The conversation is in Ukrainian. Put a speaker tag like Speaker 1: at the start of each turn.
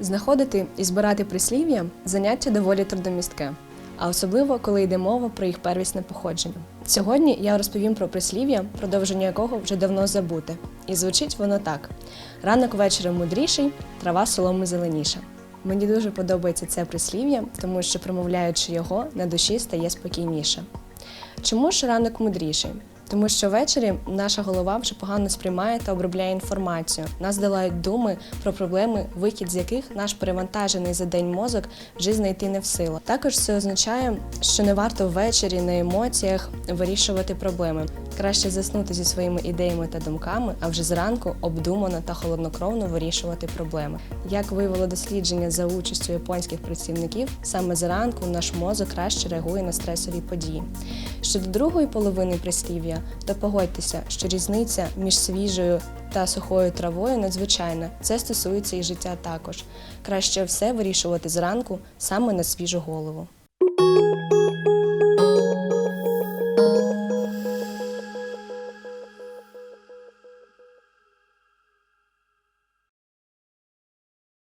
Speaker 1: Знаходити і збирати прислів'я заняття доволі трудомістке, а особливо коли йде мова про їх первісне походження. Сьогодні я розповім про прислів'я, продовження якого вже давно забуте. І звучить воно так: ранок вечором мудріший, трава соломи зеленіша. Мені дуже подобається це прислів'я, тому що промовляючи його, на душі стає спокійніше. Чому ж ранок мудріший? Тому що ввечері наша голова вже погано сприймає та обробляє інформацію. Нас долають думи про проблеми, вихід з яких наш перевантажений за день мозок вже знайти не в силах. Також це означає, що не варто ввечері на емоціях вирішувати проблеми. Краще заснути зі своїми ідеями та думками, а вже зранку обдумано та холоднокровно вирішувати проблеми. Як виявило дослідження за участю японських працівників, саме зранку наш мозок краще реагує на стресові події. Щодо другої половини прислів'я, то погодьтеся, що різниця між свіжою та сухою травою надзвичайна. Це стосується і життя також. Краще все вирішувати зранку саме на свіжу голову.